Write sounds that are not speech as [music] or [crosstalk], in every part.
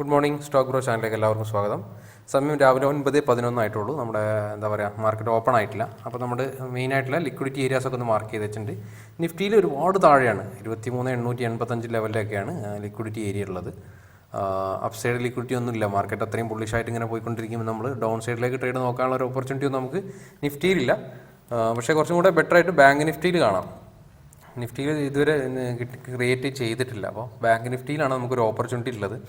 Good morning stock bro ചാനലിലേക്ക് എല്ലാവർക്കും സ്വാഗതം. സമയം രാവിലെ ഒൻപത് പതിനൊന്നായിട്ടുള്ളൂ നമ്മുടെ എന്താ പറയുക മാർക്കറ്റ് ഓപ്പൺ ആയിട്ടില്ല. അപ്പോൾ നമ്മുടെ മെയിനായിട്ടുള്ള ലിക്വിഡിറ്റി ഏരിയാസ് ഒക്കെ ഒന്ന് മാർക്ക് ചെയ്ത് വെച്ചിട്ടുണ്ട്. നിഫ്റ്റിയിൽ ഒരുപാട് താഴെയാണ്. ഇരുപത്തി മൂന്ന് എണ്ണൂറ്റി എൺപത്തഞ്ച് ലെവലിലൊക്കെയാണ് ലിക്വിഡിറ്റി ഏരിയ ഉള്ളത്. അപ്പ് സൈഡ് ലിക്വിഡിറ്റി ഒന്നുമില്ല മാർക്കറ്റ് അത്രയും പുള്ളിഷായിട്ട് ഇങ്ങനെ പോയിക്കൊണ്ടിരിക്കുമ്പോൾ നമ്മൾ ഡൗൺ സൈഡിലേക്ക് ട്രേഡ് നോക്കാനുള്ള ഒരു ഓപ്പർച്യൂണിറ്റി ഒന്നും നമുക്ക് നിഫ്റ്റിയിലില്ല പക്ഷേ കുറച്ചും കൂടെ ബെറ്റർ ആയിട്ട് ബാങ്ക് നിഫ്റ്റിയിൽ കാണാം. നിഫ്റ്റിയിൽ ഇതുവരെ ക്രിയേറ്റ് ചെയ്തിട്ടില്ല. അപ്പോൾ ബാങ്ക് നിഫ്റ്റിയിലാണ് നമുക്കൊരു ഓപ്പർച്യൂണിറ്റി ഉള്ളത്.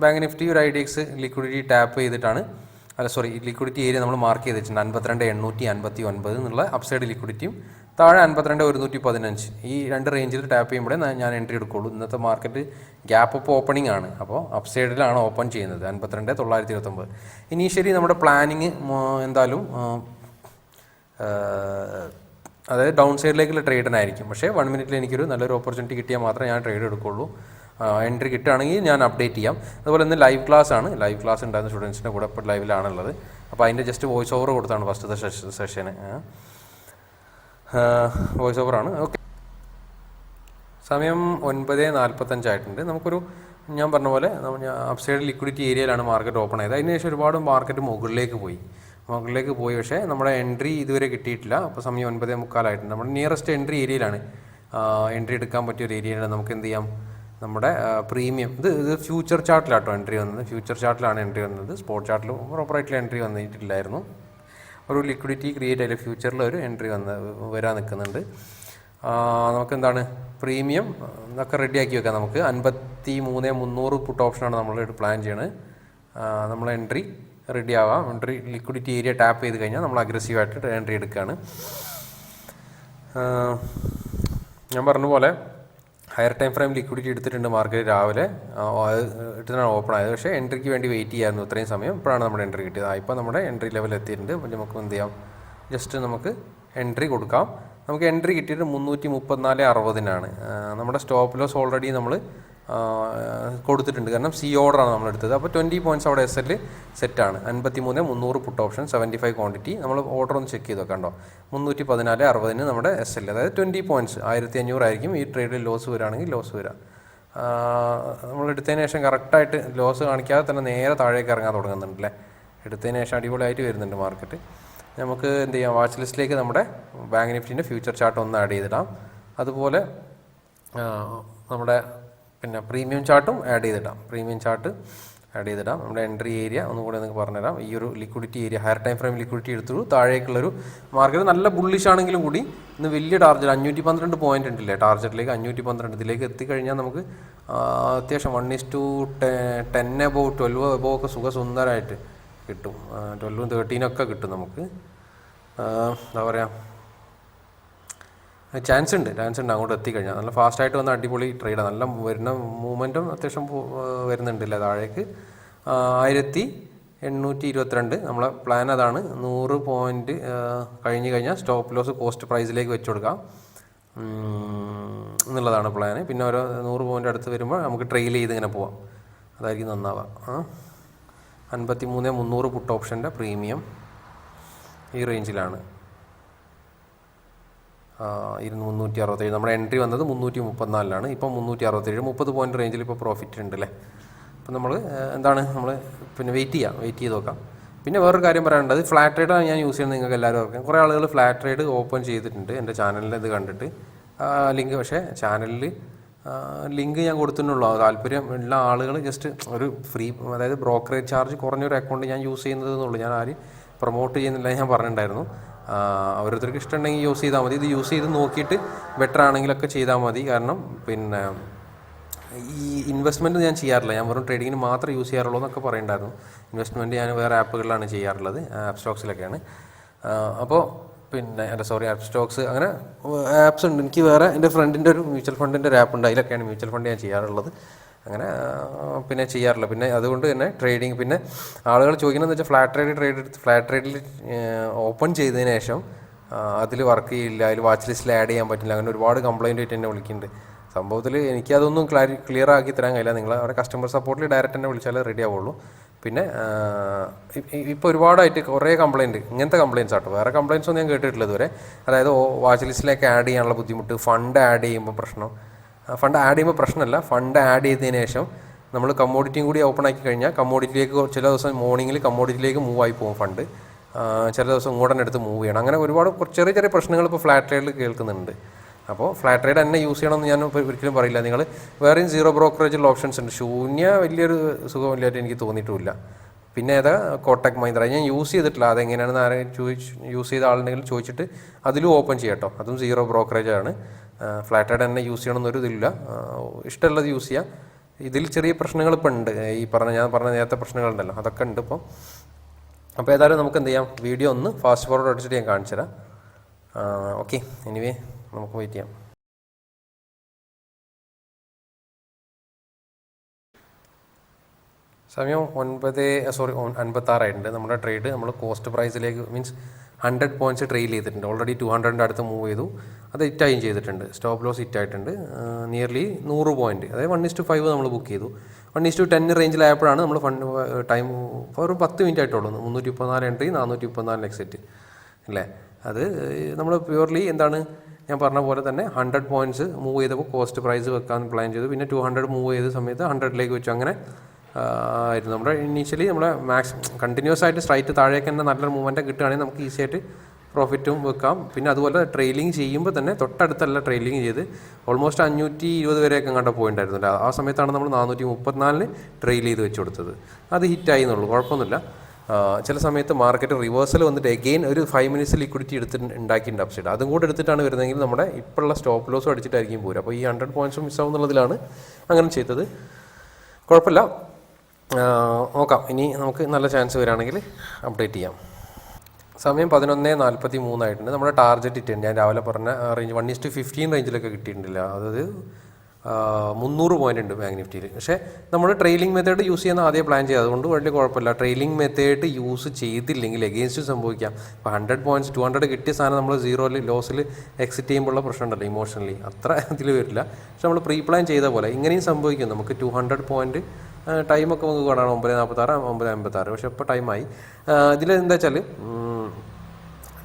ബാങ്ക് നിഫ്റ്റി ഒരു I D X liquidity tap ചെയ്തിട്ടാണ് അല്ല സോറി ലിക്വിഡിറ്റി ഏരിയ നമ്മൾ മാർക്ക് ചെയ്ത് വെച്ചിട്ടുണ്ട് അൻപത്തിരണ്ട് എണ്ണൂറ്റി അൻപത്തി ഒൻപത് എന്നുള്ള അപ്സൈഡ് ലിക്വിഡിറ്റിയും താഴെ അൻപത്തിരണ്ട് ഒരുന്നൂറ്റി പതിനഞ്ച്. ഈ രണ്ട് റേഞ്ചിൽ ടാപ്പ് ചെയ്യുമ്പോഴേ ഞാൻ- എൻട്രി എടുക്കുള്ളൂ. ഇന്നത്തെ മാർക്കറ്റ് ഗ്യാപ്പ് അപ്പ് ഓപ്പണിംഗ് ആണ്. അപ്പോൾ അപ്സൈഡിലാണ് ഓപ്പൺ ചെയ്യുന്നത്. അൻപത്തിരണ്ട് തൊള്ളായിരത്തി ഇരുപത്തൊമ്പത്. ഇനീഷ്യലി നമ്മുടെ പ്ലാനിങ് എന്തായാലും അതായത് ഡൗൺ സൈഡിലേക്കുള്ള ട്രേഡിനായിരിക്കും പക്ഷേ വൺ മിനിറ്റിൽ എനിക്കൊരു നല്ലൊരു ഓപ്പർച്യൂണിറ്റി കിട്ടിയാൽ മാത്രമേ ഞാൻ ട്രേഡ് എടുക്കുള്ളൂ. എൻട്രി കിട്ടുകയാണെങ്കിൽ ഞാൻ അപ്ഡേറ്റ് ചെയ്യാം. അതുപോലെ ഇന്ന് ലൈവ് ക്ലാസ് ആണ്. ലൈവ് ക്ലാസ് ഉണ്ടായിരുന്ന സ്റ്റുഡൻസിന്റെ കൂടെ ഇപ്പോൾ ലൈവിലാണുള്ളത് അപ്പോൾ അതിന്റെ ജസ്റ്റ് വോയിസ് ഓവർ കൊടുത്താണ് ഫസ്റ്റത്തെ സെഷന് വോയിസ് ഓവറാണ് ഓക്കെ സമയം ഒൻപത് നാൽപ്പത്തഞ്ചായിട്ടുണ്ട് നമുക്കൊരു ഞാൻ പറഞ്ഞ പോലെ അപ്സൈഡ് ലിക്വിഡിറ്റി ഏരിയയിലാണ് മാർക്കറ്റ് ഓപ്പൺ ആയത്. അതിനുശേഷം ഒരുപാട് മാർക്കറ്റ് മുകളിലേക്ക് പോയി. മുകളിലേക്ക് പോയി. പക്ഷേ നമ്മുടെ എൻട്രി ഇതുവരെ കിട്ടിയിട്ടില്ല. അപ്പോൾ സമയം ഒൻപതേ മുക്കാലായിട്ടുണ്ട് നമ്മുടെ നിയറസ്റ്റ് എൻട്രി ഏരിയയിലാണ്. എൻട്രി എടുക്കാൻ പറ്റിയ ഒരു ഏരിയയാണ് നമുക്ക് എന്ത് ചെയ്യാം? നമ്മുടെ പ്രീമിയം ഇത് ഇത് ഫ്യൂച്ചർ ചാർട്ടിലാട്ടോ എൻട്രി വന്നത്. ഫ്യൂച്ചർ ചാർട്ടിലാണ് എൻട്രി വന്നത്. സ്പോട്ട് ചാർട്ടിൽ പ്രോപ്പറായിട്ടുള്ള എൻട്രി വന്നിട്ടില്ലായിരുന്നു. ഒരു ലിക്വിഡിറ്റി ക്രിയേറ്റ് ആയില്ല ഫ്യൂച്ചറിൽ ഒരു എൻട്രി വന്ന് വരാൻ നിൽക്കുന്നുണ്ട്. ആ, നമുക്കെന്താണ്? പ്രീമിയം എന്നൊക്കെ റെഡിയാക്കി വെക്കാം നമുക്ക്. അൻപത്തി മൂന്ന് മുന്നൂറ് പുട്ട് ഓപ്ഷനാണ് നമ്മൾ പ്ലാൻ ചെയ്യണത്. നമ്മൾ എൻട്രി റെഡി ആവാം. എൻട്രി ലിക്വിഡിറ്റി ഏരിയ ടാപ്പ് ചെയ്ത് കഴിഞ്ഞാൽ നമ്മൾ അഗ്രസീവായിട്ട് എൻട്രി എടുക്കുകയാണ്. ഞാൻ പറഞ്ഞ പോലെ ഹയർ ടൈം ഫ്രെയിം ലിക്വിഡിറ്റി എടുത്തിട്ടുണ്ട് മാർക്കറ്റ് രാവിലെ. ഇട്ടിട്ടാണ് ഓപ്പൺ ആയത്. പക്ഷേ എൻട്രിക്ക് വേണ്ടി വെയിറ്റ് ചെയ്യായിരുന്നു ഇത്രയും സമയം. ഇപ്പോഴാണ് നമ്മുടെ എൻട്രി കിട്ടിയത്. ഇപ്പോൾ നമ്മുടെ എൻട്രി ലെവൽ എത്തിയിട്ടുണ്ട്. അപ്പോൾ നമുക്ക് എന്ത് ചെയ്യാം? ജസ്റ്റ് നമുക്ക് എൻട്രി കൊടുക്കാം. നമുക്ക് എൻട്രി കിട്ടിയിട്ട് മുന്നൂറ്റി മുപ്പത്തിനാല് അറുപതിനാണ് നമ്മുടെ സ്റ്റോപ്പ് ലോസ് ഓൾറെഡി നമ്മൾ കൊടുത്തിട്ടുണ്ട്. കാരണം സി ഓർഡറാണ് നമ്മൾ എടുത്തത് അപ്പോൾ ട്വന്റി പോയിന്റ്സ് അവിടെ എസ് എൽ സെറ്റാണ് അൻപത്തി മൂന്ന് മുന്നൂറ് put option seventy five quantity നമ്മൾ ഓർഡർ ഒന്ന് ചെക്ക് ചെയ്ത് കണ്ടോ മുന്നൂറ്റി പതിനാല് അറുപതിന് നമ്മുടെ എസ് എൽ അതായത് ട്വന്റി പോയിന്റ്സ് ആയിരത്തി അഞ്ഞൂറായിരിക്കും ഈ ട്രേഡിൽ ലോസ് വരാണെങ്കിൽ ലോസ് വരിക ആ, നമ്മൾ എടുത്തതിന് ശേഷം കറക്റ്റായിട്ട് ലോസ് കാണിക്കാതെ തന്നെ നേരെ താഴേക്ക് ഇറങ്ങാൻ തുടങ്ങുന്നുണ്ടല്ലേ എടുത്തതിന് ശേഷം അടിപൊളിയായിട്ട് വരുന്നുണ്ട് മാർക്കറ്റ് നമുക്ക് എന്ത് ചെയ്യാം? വാച്ച് ലിസ്റ്റിലേക്ക് നമ്മുടെ ബാങ്ക് നിഫ്റ്റിന്റെ ഫ്യൂച്ചർ ചാർട്ട് ഒന്ന് ആഡ് ചെയ്തിടാം. അതുപോലെ നമ്മുടെ പിന്നെ പ്രീമിയം ചാർട്ടും ആഡ് ചെയ്തിടാം. പ്രീമിയം ചാർട്ട് ആഡ് ചെയ്തിടാം. നമ്മുടെ എൻട്രി ഏരിയ ഒന്നും കൂടെ നിങ്ങൾക്ക് പറഞ്ഞുതരാം. ഈ ഒരു liquidity area higher time frame liquidity എടുത്തുള്ളൂ താഴേക്കുള്ളൊരു മാർക്കറ്റ് നല്ല ബുള്ളിഷ് ആണെങ്കിലും കൂടി ഇന്ന് വലിയ ടാർജറ്റ് അഞ്ഞൂറ്റി പന്ത്രണ്ട് പോയിന്റ് ഉണ്ടല്ലേ ടാർജറ്റിലേക്ക് അഞ്ഞൂറ്റി പന്ത്രണ്ട് ഇതിലേക്ക് എത്തിക്കഴിഞ്ഞാൽ നമുക്ക് അത്യാവശ്യം one is to ten above twelve above ഒക്കെ സുഖസുന്ദരമായിട്ട് കിട്ടും. ട്വൽവും തേർട്ടീനൊക്കെ കിട്ടും നമുക്ക്. എന്താ പറയുക ചാൻസ് ഉണ്ട് ചാൻസ് ഉണ്ട് അങ്ങോട്ട് എത്തിക്കഴിഞ്ഞാൽ നല്ല ഫാസ്റ്റായിട്ട് വന്ന അടിപൊളി ട്രേഡാണ് നല്ല വരുന്ന മൂവ്മെന്റും അത്യാവശ്യം വരുന്നുണ്ടല്ലേ താഴേക്ക്. ആയിരത്തി എണ്ണൂറ്റി ഇരുപത്തിരണ്ട്. നമ്മളെ പ്ലാൻ അതാണ്. നൂറ് പോയിന്റ് കഴിഞ്ഞ് കഴിഞ്ഞാൽ സ്റ്റോപ്പ് ലോസ് കോസ്റ്റ് പ്രൈസിലേക്ക് വെച്ച് കൊടുക്കാം. എന്നുള്ളതാണ് പ്ലാന് പിന്നെ ഓരോ നൂറ് പോയിന്റ് അടുത്ത് വരുമ്പോൾ നമുക്ക് ട്രെയിൽ ചെയ്ത് ഇങ്ങനെ പോവാം. അതായിരിക്കും നന്നാവുക ആ അൻപത്തി മൂന്ന് മുന്നൂറ് പുട്ട് ഓപ്ഷന്റെ പ്രീമിയം ഈ റേഞ്ചിലാണ്. ഇരുന്ന് മുന്നൂറ്റി അറുപത്തേഴ് നമ്മുടെ എൻട്രി വന്നത് മുന്നൂറ്റി മുപ്പത്തിനാലിലാണ് ഇപ്പം മുന്നൂറ്റി അറുപത്തേഴ് മുപ്പത് പോയിന്റ് റേഞ്ചിൽ ഇപ്പോൾ പ്രോഫിറ്റ് ഉണ്ട് അല്ലേ അപ്പം നമ്മൾ എന്താണ് നമ്മൾ പിന്നെ വെയിറ്റ് ചെയ്യാം. വെയിറ്റ് ചെയ്ത് നോക്കാം. പിന്നെ വേറൊരു കാര്യം പറയാനുണ്ട്. ഫ്ലാറ്റ് ട്രേഡാണ് ഞാൻ യൂസ് ചെയ്യുന്നത് നിങ്ങൾക്ക് എല്ലാവരും ഓർക്കാം കുറേ ആളുകൾ ഫ്ലാറ്റ് ട്രേഡ് ഓപ്പൺ ചെയ്തിട്ടുണ്ട്. എന്റെ ചാനലിൽ ഇത് കണ്ടിട്ട്. ലിങ്ക് പക്ഷേ ചാനലിൽ ലിങ്ക് ഞാൻ കൊടുത്തിട്ടുള്ളൂ. താല്പര്യം ഉള്ള ആളുകൾ ജസ്റ്റ് ഒരു ഫ്രീ അതായത് ബ്രോക്കറേജ് ചാർജ് കുറഞ്ഞൊരു അക്കൗണ്ട് ഞാൻ യൂസ് ചെയ്യുന്നത് എന്നുള്ളൂ. ഞാൻ ആരും പ്രൊമോട്ട് ചെയ്യുന്നില്ല ഞാൻ പറഞ്ഞിട്ടുണ്ടായിരുന്നു. ഓരോരുത്തർക്ക് ഇഷ്ടമുണ്ടെങ്കിൽ യൂസ് ചെയ്താൽ മതി. ഇത് യൂസ് ചെയ്ത് നോക്കിയിട്ട് ബെറ്റർ ആണെങ്കിലൊക്കെ ചെയ്താൽ മതി. കാരണം പിന്നെ ഈ ഇൻവെസ്റ്റ്മെന്റ് ഞാൻ ചെയ്യാറില്ല. ഞാൻ വെറും ട്രേഡിങ്ങിന് മാത്രമേ യൂസ് ചെയ്യാറുള്ളൂ എന്നൊക്കെ പറയണ്ടായിരുന്നു. ഇൻവെസ്റ്റ്മെന്റ് ഞാൻ വേറെ ആപ്പുകളിലാണ് ചെയ്യാറുള്ളത്. ആപ്പ് സ്റ്റോക്സിലൊക്കെയാണ് അപ്പോൾ പിന്നെ എന്റെ സോറി ആപ്പ് സ്റ്റോക്സ് അങ്ങനെ ആപ്സ് ഉണ്ട്. എനിക്ക് വേറെ എന്റെ ഫ്രണ്ടിന്റെ ഒരു മ്യൂച്വൽ ഫണ്ടിന്റെ ഒരു ആപ്പ് ഉണ്ട്. അതിലൊക്കെയാണ് മ്യൂച്വൽ ഫണ്ട് ഞാൻ ചെയ്യാറുള്ളത്. അങ്ങനെ പിന്നെ ചെയ്യാറില്ല. പിന്നെ അതുകൊണ്ട് തന്നെ ട്രേഡിങ് പിന്നെ ആളുകൾ ചോദിക്കുന്നതെന്ന് വെച്ചാൽ ഫ്ലാറ്റ് ട്രേഡ് ട്രേഡ് ഫ്ലാറ്റ് ട്രേഡിൽ ഓപ്പൺ ചെയ്തതിന് ശേഷം അതിൽ വർക്ക് ചെയ്യില്ല അതിൽ വാച്ച് ലിസ്റ്റിൽ ആഡ് ചെയ്യാൻ പറ്റില്ല അങ്ങനെ ഒരുപാട് കംപ്ലയിന്റ് ആയിട്ട് എന്നെ വിളിക്കുന്നുണ്ട്. സംഭവത്തിൽ എനിക്കതൊന്നും ക്ലാരി ക്ലിയർ ആക്കി തരാൻ കഴിയില്ല. നിങ്ങൾ അവിടെ കസ്റ്റമർ സപ്പോർട്ടിൽ ഡയറക്റ്റ് എന്നെ വിളിച്ചാലേ റെഡി ആവുള്ളൂ. പിന്നെ ഇപ്പോൾ ഒരുപാടായിട്ട് കുറേ കംപ്ലയിന്റ് ഇങ്ങനത്തെ കംപ്ലയിൻസ് ആട്ടോ. വേറെ കംപ്ലയിൻസ് ഒന്നും ഞാൻ കേട്ടിട്ടില്ല ഇതുവരെ. അതായത് വാച്ച് ലിസ്റ്റിലേക്ക് ആഡ് ചെയ്യാനുള്ള ബുദ്ധിമുട്ട് ഫണ്ട് ആഡ് ചെയ്യുമ്പോൾ പ്രശ്നം. ഫണ്ട് ആഡ് ചെയ്യുമ്പോൾ പ്രശ്നമല്ല. ഫണ്ട് ആഡ് ചെയ്തതിന് ശേഷം നമ്മൾ കമ്മോഡിറ്റിയും കൂടി ഓപ്പൺ ആക്കി കഴിഞ്ഞാൽ കമ്മോഡിറ്റിയിലേക്ക് ചില ദിവസം മോർണിംഗിൽ കമ്മോഡിറ്റിയിലേക്ക് മൂവ് ആയി പോകും ഫണ്ട്. ചില ദിവസം ഇങ്ങോട്ട് തന്നെ എടുത്ത് മൂവ് ചെയ്യണം. അങ്ങനെ ഒരുപാട് ചെറിയ ചെറിയ പ്രശ്നങ്ങൾ ഇപ്പോൾ ഫ്ലാറ്റ് ട്രേഡിൽ കേൾക്കുന്നുണ്ട്. അപ്പോൾ ഫ്ലാറ്റ് ട്രേഡ് തന്നെ യൂസ് ചെയ്യണമെന്ന് ഞാൻ ഒരിക്കലും പറയില്ല. നിങ്ങൾ വേറെയും സീറോ ബ്രോക്കറേജുള്ള ഓപ്ഷൻസ് ഉണ്ട്. ശൂന്യ വലിയൊരു സുഖമില്ലായിട്ട് എനിക്ക് തോന്നിയിട്ടുമില്ല. പിന്നെ ഏതാ? കോട്ടക് മഹീന്ദ്ര. ഞാൻ യൂസ് ചെയ്തിട്ടില്ല. അതെങ്ങനെയാണെന്ന് ആരെങ്കിലും ചോദിച്ച് യൂസ് ചെയ്ത ആളുണ്ടെങ്കിൽ ചോദിച്ചിട്ട് അതിലും ഓപ്പൺ ചെയ്യട്ടോ അതും സീറോ ബ്രോക്കറേജ് ആണ് ഫ്ലാറ്റ് ട്രേഡ് തന്നെ യൂസ് ചെയ്യണമെന്നൊരു ഇതില്ല. ഇഷ്ടമുള്ളത് യൂസ് ചെയ്യാം. ഇതിൽ ചെറിയ പ്രശ്നങ്ങൾ ഇപ്പം ഉണ്ട്. ഈ പറഞ്ഞ ഞാൻ പറഞ്ഞ നേരത്തെ പ്രശ്നങ്ങളുണ്ടല്ലോ. അതൊക്കെ ഉണ്ട് ഇപ്പം. അപ്പോൾ ഏതായാലും നമുക്ക് എന്ത് ചെയ്യാം? വീഡിയോ ഒന്ന് ഫാസ്റ്റ് ഫോർവേഡ് അടിച്ചിട്ട് ഞാൻ കാണിച്ചു തരാം. ഓക്കെ എനിവേ നമുക്ക് വെയിറ്റ് ചെയ്യാം. സമയം ഒൻപത് സോറി അൻപത്താറായിട്ടുണ്ട്. നമ്മുടെ ട്രേഡ് നമ്മൾ കോസ്റ്റ് പ്രൈസിലേക്ക് മീൻസ് ഹൺഡ്രഡ് പോയിന്റ്സ് ട്രെയിൽ ചെയ്തിട്ടുണ്ട്. ഓൾറെഡി ടു ഹൺഡ്രഡിന്റെ അടുത്ത് മൂവ് ചെയ്തു. അത് ഹിറ്റായും ചെയ്തിട്ടുണ്ട്. സ്റ്റോപ്പ് ലോസ് ഹിറ്റായിട്ടുണ്ട് നിയർലി നൂറ് പോയിന്റ്. അതായത് വൺ ഇസ് ടു ഫൈവ് നമ്മൾ ബുക്ക് ചെയ്തു. വൺ ഇസ് ടു ടെൻ റേഞ്ചിലായപ്പോഴാണ് നമ്മൾ ഫണ്ട് ടൈം ഒരു പത്ത് മിനിറ്റ് ആയിട്ടുള്ളൂ. മുന്നൂറ്റി മുപ്പത്തിനാല് എൻട്രി നാനൂറ്റി മുപ്പത്തിനാല് എക്സിറ്റ് അല്ലേ? അത് നമ്മൾ പ്യുവർലി എന്താണ്? ഞാൻ പറഞ്ഞ പോലെ തന്നെ ഹൺഡ്രഡ് പോയിന്റ്സ് മൂവ് ചെയ്തപ്പോൾ കോസ്റ്റ് പ്രൈസ് വെക്കാൻ പ്ലാൻ ചെയ്തു. പിന്നെ ടു ഹൺഡ്രഡ് മൂവ് ചെയ്ത സമയത്ത് ഹൺഡ്രഡിലേക്ക് വെച്ചു. അങ്ങനെ ആയിരുന്നു. നമ്മുടെ ഇനീഷ്യലി നമ്മുടെ മാക്സ് കണ്ടിന്യൂസ് ആയിട്ട് സ്ട്രൈറ്റ് താഴേക്ക് തന്നെ നല്ലൊരു മൂവ്മെന്റ് കിട്ടുകയാണെങ്കിൽ നമുക്ക് ഈസി ആയിട്ട് പ്രോഫിറ്റും വെക്കാം. പിന്നെ അതുപോലെ ട്രെയിലിംഗ് ചെയ്യുമ്പോൾ തന്നെ തൊട്ടടുത്തല്ല ട്രെയിലിംഗ് ചെയ്ത് ഓൾമോസ്റ്റ് അഞ്ഞൂറ്റി ഇരുപത് വരെയൊക്കെ കണ്ട പോയിണ്ടായിരുന്നില്ല. ആ സമയത്താണ് നമ്മൾ നാനൂറ്റി മുപ്പത്തിനാലിന് ട്രെയിൽ ചെയ്ത് വെച്ച് കൊടുത്തത്. അത് ഹിറ്റായി എന്നുള്ളൂ. കുഴപ്പമൊന്നുമില്ല. ചില സമയത്ത് മാർക്കറ്റ് റിവേഴ്സൽ വന്നിട്ട് എഗെയിൻ ഒരു ഫൈവ് മിനിറ്റ്സ് ലിക്വിഡിറ്റി എടുത്തിട്ട് ഉണ്ടാക്കിയിട്ടുണ്ട് അപ്സൈഡ് അതും കൂടെ എടുത്തിട്ടാണ് വരുന്നതെങ്കിൽ നമ്മുടെ ഇപ്പോഴുള്ള സ്റ്റോപ്പ് ലോസും അടിച്ചിട്ടായിരിക്കും പോരും അപ്പോൾ ഈ ഹൺഡ്രഡ് പോയിന്റ്സും മിസ് ആവുന്നുള്ളതിലാണ് അങ്ങനെ ചെയ്തത്. കുഴപ്പമില്ല. നോക്കാം. ഇനി നമുക്ക് നല്ല ചാൻസ് വരികയാണെങ്കിൽ അപ്ഡേറ്റ് ചെയ്യാം. സമയം പതിനൊന്ന് നാൽപ്പത്തി മൂന്നായിട്ടുണ്ട് നമ്മുടെ ടാർഗറ്റ് ഇട്ടുണ്ട് ഞാൻ രാവിലെ പറഞ്ഞ range one is to fifteen റേഞ്ചിലൊക്കെ കിട്ടിയിട്ടില്ല. അതായത് മുന്നൂറ് പോയിന്റ് ഉണ്ട് ബാങ്ക് നിഫ്റ്റിയിൽ പക്ഷേ നമ്മൾ ട്രെയിലിംഗ് മെത്തേഡ് യൂസ് ചെയ്യുന്ന ആദ്യം പ്ലാൻ ചെയ്യുക. അതുകൊണ്ട് വലിയ കുഴപ്പമില്ല. ട്രെയിലിംഗ് മെത്തേഡ് യൂസ് ചെയ്തില്ലെങ്കിൽ എഗെയിൻസ്റ്റ് സംഭവിക്കാം. ഇപ്പോൾ ഹൺഡ്രഡ് പോയിന്റ്സ് ടു ഹൺഡ്രഡ് കിട്ടിയ സാധനം നമ്മൾ സീറോയിൽ ലോസിൽ എക്സിറ്റ് ചെയ്യുമ്പോഴുള്ള പ്രശ്നമുണ്ടല്ലോ ഇമോഷണലി അത്ര [laughs] ഇതിൽ വരില്ല. പക്ഷെ നമ്മൾ പ്രീ പ്ലാൻ ചെയ്ത പോലെ ഇങ്ങനെയും സംഭവിക്കും. നമുക്ക് ടു ഹൺഡ്രഡ് പോയിന്റ് ടൈമൊക്കെ നമുക്ക് കാണാം. ഒമ്പത് നാൽപ്പത്താറ് ഒമ്പത് അമ്പത്താറ്. പക്ഷെ ഇപ്പോൾ ടൈമായി. ഇതിൽ എന്താ വെച്ചാൽ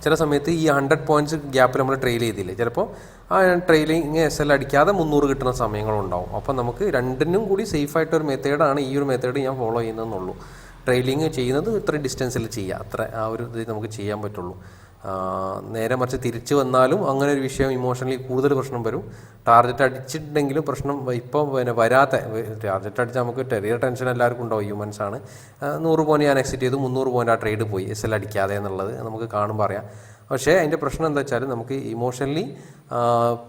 ചില സമയത്ത് ഈ ഹൺഡ്രഡ് പോയിന്റ്സ് ഗ്യാപ്പിൽ നമ്മൾ ട്രെയിൽ ചെയ്തില്ലേ? ചിലപ്പോൾ ആ ട്രെയിലിങ് എസ് എൽ അടിക്കാതെ മുന്നൂറ് കിട്ടുന്ന സമയങ്ങളുണ്ടാവും. അപ്പോൾ നമുക്ക് രണ്ടിനും കൂടി സേഫ് ആയിട്ട് ഒരു മെത്തേഡാണ് ഈ ഒരു മെത്തേഡ് ഞാൻ ഫോളോ ചെയ്യുന്നതെന്നുള്ളൂ. ട്രെയിലിങ് ചെയ്യുന്നത് ഇത്ര ഡിസ്റ്റൻസിൽ ചെയ്യുക അത്ര ആ ഒരു ഇത് നമുക്ക് ചെയ്യാൻ പറ്റുള്ളൂ. നേരെ മറിച്ച് തിരിച്ചു വന്നാലും അങ്ങനെ ഒരു വിഷയം ഇമോഷണലി കൂടുതൽ പ്രശ്നം വരും. ടാർഗറ്റ് അടിച്ചിട്ടുണ്ടെങ്കിലും പ്രശ്നം ഇപ്പോൾ പിന്നെ വരാത്ത ടാർഗറ്റ് അടിച്ചാൽ നമുക്ക് ചെറിയ ടെൻഷൻ എല്ലാവർക്കും ഉണ്ടാവും ഹ്യൂമൻസ് ആണ്. നൂറ് പോയിന്റ് ഞാൻ എക്സിറ്റ് ചെയ്തു മുന്നൂറ് പോയിന്റ് ആ ട്രേഡ് പോയി എസ് എൽ അടിക്കാതെ എന്നുള്ളത് നമുക്ക് കാണും അറിയാം. പക്ഷേ അതിന്റെ പ്രശ്നം എന്താ വെച്ചാൽ നമുക്ക് ഇമോഷണലി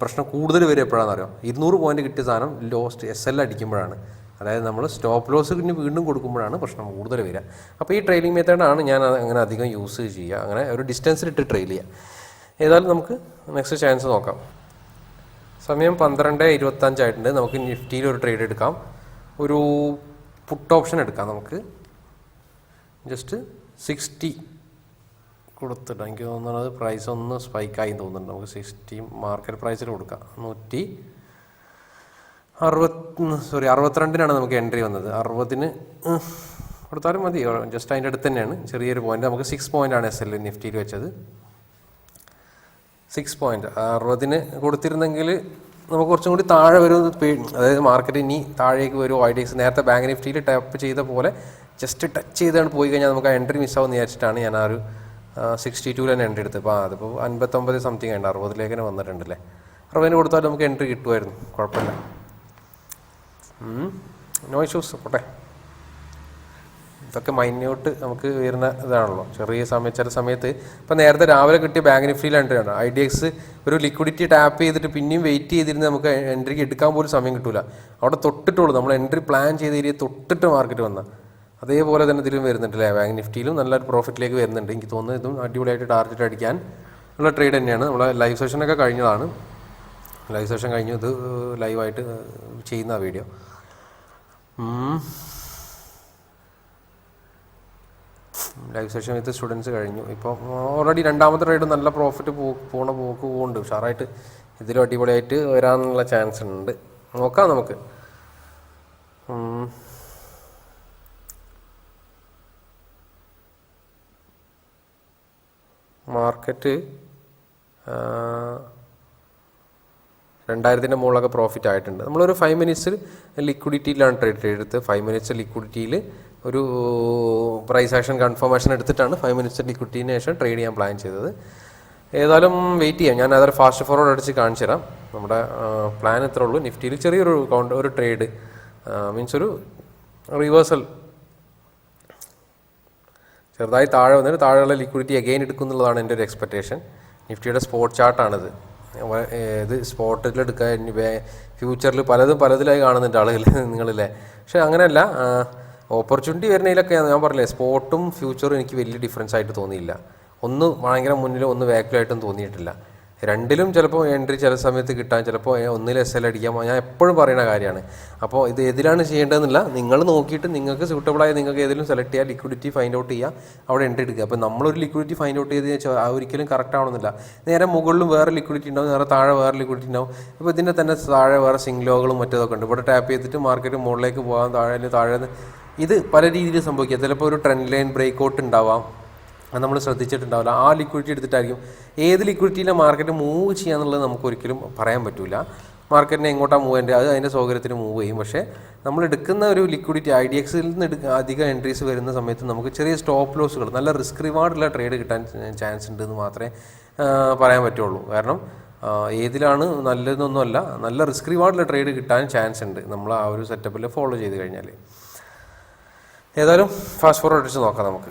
പ്രശ്നം കൂടുതൽ വരും എപ്പോഴാണെന്ന് അറിയാം ഇരുന്നൂറ് പോയിന്റ് കിട്ടിയ സാധനം ലോസ്റ്റ് എസ് എൽ അടിക്കുമ്പോഴാണ്. അതായത് നമ്മൾ സ്റ്റോപ്പ് ലോസ് പിന്നെ വീണ്ടും കൊടുക്കുമ്പോഴാണ് പ്രശ്നം കൂടുതൽ വരിക. അപ്പോൾ ഈ ട്രെയിലിംഗ് മെത്തേഡാണ് ഞാൻ അങ്ങനെ അധികം യൂസ് ചെയ്യുക. അങ്ങനെ ഒരു ഡിസ്റ്റൻസിലിട്ട് ട്രെയിൽ ചെയ്യുക. ഏതായാലും നമുക്ക് നെക്സ്റ്റ് ചാൻസ് നോക്കാം. സമയം പന്ത്രണ്ട് ഇരുപത്തഞ്ചായിട്ടുണ്ട് നമുക്ക് നിഫ്റ്റിയിൽ ഒരു ട്രേഡ് എടുക്കാം. ഒരു പുട്ട് ഓപ്ഷൻ എടുക്കാം നമുക്ക്. ജസ്റ്റ് സിക്സ്റ്റി കൊടുത്തിട്ട് എനിക്ക് തോന്നുന്നത് പ്രൈസ് ഒന്ന് സ്പൈക്കായി തോന്നുന്നുണ്ട്. നമുക്ക് സിക്സ്റ്റി മാർക്കറ്റ് പ്രൈസിൽ കൊടുക്കാം. നൂറ്റി അറുപത്തി സോറി അറുപത്തിരണ്ടിനാണ് നമുക്ക് എൻട്രി വന്നത്. അറുപതിന് കൊടുത്താലും മതി. ജസ്റ്റ് അതിന്റെ അടുത്ത് തന്നെയാണ്. ചെറിയൊരു പോയിന്റ് നമുക്ക് സിക്സ് പോയിന്റ് ആണ് എസ് എൽ നിഫ്റ്റിയിൽ വെച്ചത്. സിക്സ് പോയിന്റ് അറുപതിന് കൊടുത്തിരുന്നെങ്കിൽ നമുക്ക് കുറച്ചും കൂടി താഴെ വരും. അതായത് മാർക്കറ്റ് ഇനി താഴേക്ക് വരും. ഐ ഡി എക്സ് നേരത്തെ ബാങ്ക് നിഫ്റ്റിയിൽ ടാപ്പ് ചെയ്ത പോലെ ജസ്റ്റ് ടച്ച് ചെയ്താണ് പോയി കഴിഞ്ഞാൽ നമുക്ക് ആ എൻട്രി ആവുമെന്ന് വിചാരിച്ചിട്ടാണ് ഞാൻ ആ ഒരു സിക്സ്റ്റി ടൂവിൽ തന്നെ എൻട്രി എടുത്തത്. അപ്പോൾ അതിപ്പോൾ അൻപത്തൊമ്പത് സംതിങ് ഉണ്ട് അറുപതിലേക്ക് തന്നെ വന്നിട്ടുണ്ടല്ലേ അറുപതിന് കൊടുത്താൽ നമുക്ക് എൻട്രി കിട്ടുമായിരുന്നു. കുഴപ്പമില്ല. നോ ഇഷ്യൂസ് പോട്ടെ. ഇതൊക്കെ മൈന്യൂട്ട് നമുക്ക് വരുന്ന ഇതാണല്ലോ. ചെറിയ സമയം ചില സമയത്ത് ഇപ്പം നേരത്തെ രാവിലെ കിട്ടിയ ബാങ്ക് നിഫ്റ്റിയിൽ എൻട്രി ആണ്. ഐ ഡി എക്സ് ഒരു ലിക്വിഡിറ്റി ടാപ്പ് ചെയ്തിട്ട് പിന്നെയും വെയിറ്റ് ചെയ്തിരുന്ന് നമുക്ക് എൻട്രിക്ക് എടുക്കാൻ പോലും സമയം കിട്ടില്ല അവിടെ തൊട്ടിട്ടുള്ളൂ. നമ്മൾ എൻട്രി പ്ലാൻ ചെയ്ത ഏരിയ തൊട്ടിട്ട് മാർക്കറ്റ് വന്ന. അതേപോലെ തന്നെ ഇതിലും വരുന്നുണ്ട് അല്ലേ ബാങ്ക് നിഫ്റ്റിയിലും നല്ലൊരു പ്രോഫിറ്റിലേക്ക് വരുന്നുണ്ട്. എനിക്ക് തോന്നുന്നു ഇതും അടിപൊളിയായിട്ട് ടാർഗറ്റ് അടിക്കാൻ ഉള്ള ട്രേഡ് തന്നെയാണ്. നമ്മളെ ലൈവ് സെഷനൊക്കെ കഴിഞ്ഞതാണ്. ലൈവ് സെഷൻ കഴിഞ്ഞു ഇത് ലൈവായിട്ട് ചെയ്യുന്ന video. Live session with students കഴിഞ്ഞു. ഇപ്പോൾ ഓൾറെഡി രണ്ടാമത്തെ റൈഡ് നല്ല പ്രോഫിറ്റ് പോ പോണ പോക്ക് പോകുന്നുണ്ട് ഉഷാറായിട്ട് ഇതിലും അടിപൊളിയായിട്ട് വരാനുള്ള ചാൻസ് ഉണ്ട്. നോക്കാം നമുക്ക്. മാർക്കറ്റ് രണ്ടായിരത്തിന്റെ മുകളിലൊക്കെ പ്രോഫിറ്റ് ആയിട്ടുണ്ട്. നമ്മളൊരു ഫൈവ് മിനിറ്റ്സ് ലിക്വിഡിറ്റിയിലാണ് ട്രേഡ് എടുത്ത് ഫൈവ് മിനിറ്റ്സ് ലിക്വിഡിറ്റിയിൽ ഒരു പ്രൈസ് ആക്ഷൻ കൺഫർമേഷൻ എടുത്തിട്ടാണ് ഫൈവ് മിനിറ്റ്സ് ലിക്വിഡിറ്റിന് ശേഷം ട്രേഡ് ചെയ്യാൻ പ്ലാൻ ചെയ്തത്. ഏതായാലും വെയിറ്റ് ചെയ്യാം. ഞാൻ അതൊരു ഫാസ്റ്റ് ഫോർവേഡ് അടിച്ച് കാണിച്ചു തരാം. നമ്മുടെ പ്ലാൻ എത്ര ഉള്ളൂ. നിഫ്റ്റിയിൽ ചെറിയൊരു കൗണ്ട് ഒരു ട്രേഡ് മീൻസ് ഒരു റിവേഴ്സൽ ചെറുതായി താഴെ വന്നിട്ട് താഴെയുള്ള ലിക്വിഡിറ്റി അഗെയിൻ എടുക്കും എന്നുള്ളതാണ് എന്റെ ഒരു എക്സ്പെക്റ്റേഷൻ നിഫ്റ്റിയുടെ സ്പോട്ട് ചാർട്ടാണിത് ഇത് സ്പോട്ടിലെടുക്കാൻ ഫ്യൂച്ചറിൽ പലതും പലതിലായി കാണുന്നുണ്ട് ആളുകൾ [laughs] നിങ്ങളില്ലേ. പക്ഷേ അങ്ങനെയല്ല ഓപ്പർച്യൂണിറ്റി വരുന്നതിലൊക്കെ ഞാൻ പറഞ്ഞില്ലേ സ്പോട്ടും ഫ്യൂച്ചറും എനിക്ക് വലിയ ഡിഫറൻസ് ആയിട്ട് തോന്നിയില്ല. ഒന്ന് ഭയങ്കര മുന്നിലും ഒന്ന് ബാക്കിലായിട്ടും തോന്നിയിട്ടില്ല. രണ്ടിലും ചിലപ്പോൾ എൻട്രി ചില സമയത്ത് കിട്ടാൻ ചിലപ്പോൾ ഒന്നിൽ എസ് എൽ അടിക്കാൻ ഞാൻ എപ്പോഴും പറയുന്ന കാര്യമാണ്. അപ്പോൾ ഇത് ഏതിലാണ് ചെയ്യേണ്ടതെന്നില്ല. നിങ്ങൾ നോക്കിയിട്ട് നിങ്ങൾക്ക് സൂട്ടബിളായ നിങ്ങൾക്ക് ഏതെങ്കിലും സെലക്ട് ചെയ്യുക ലിക്വിഡിറ്റി ഫൈൻഡ് ഔട്ട് ചെയ്യുക അവിടെ എൻട്രി എടുക്കുക. അപ്പോൾ നമ്മളൊരു ലിക്വിഡിറ്റി ഫൈൻഡ് ഔട്ട് ചെയ്ത് വെച്ചാൽ ഒരിക്കലും കറക്റ്റ് ആവണമെന്നില്ല. നേരെ മുകളിലും വേറെ ലിക്വിഡിറ്റി ഉണ്ടാവും നേരെ താഴെ വേറെ ലിക്വിഡിറ്റി ഉണ്ടാവും. ഇപ്പോൾ ഇതിന്റെ തന്നെ താഴെ വേറെ സിംഗ്ലോകളും മറ്റേതൊക്കെ ഉണ്ട്. ഇവിടെ ടാപ്പ് ചെയ്തിട്ട് മാർക്കറ്റ് മുകളിലേക്ക് പോകാൻ താഴെ താഴെ ഇത് പല രീതിയിൽ സംഭവിക്കുക ചിലപ്പോൾ ഒരു ട്രെൻഡ് ലൈൻ ബ്രേക്ക് ഔട്ട് ഉണ്ടാവാം. അത് നമ്മൾ ശ്രദ്ധിച്ചിട്ടുണ്ടാവില്ല. ആ ലിക്വിഡിറ്റി എടുത്തിട്ടായിരിക്കും ഏത് ലിക്വിഡിറ്റിയിലെ മാർക്കറ്റ് മൂവ് ചെയ്യാന്നുള്ളത് നമുക്ക് ഒരിക്കലും പറയാൻ പറ്റില്ല മാർക്കറ്റിനെ എങ്ങോട്ടാണ് മൂവ് ചെയ്യേണ്ടത്? അത് അതിന്റെ സൗകര്യത്തിന് മൂവ് ചെയ്യും. പക്ഷേ നമ്മൾ എടുക്കുന്ന ഒരു ലിക്വിഡിറ്റി ഐ ഡി എക്സിൽ നിന്ന് എടുക്കുക അധികം എൻട്രീസ് വരുന്ന സമയത്ത് നമുക്ക് ചെറിയ സ്റ്റോപ്പ് ലോസുകൾ നല്ല റിസ്ക് റിവാർഡുള്ള ട്രേഡ് കിട്ടാൻ ചാൻസ് ഉണ്ട് എന്ന് മാത്രമേ പറയാൻ പറ്റുള്ളൂ. കാരണം ഏതിലാണ് നല്ലതെന്നൊന്നുമല്ല നല്ല റിസ്ക് റിവാർഡുള്ള ട്രേഡ് കിട്ടാൻ ചാൻസ് ഉണ്ട്. നമ്മൾ ആ ഒരു സെറ്റപ്പിൽ ഫോളോ ചെയ്ത് കഴിഞ്ഞാൽ ഏതായാലും ഫാസ്റ്റ് ഫോർവേഡ് അടിച്ച് നോക്കാം നമുക്ക്.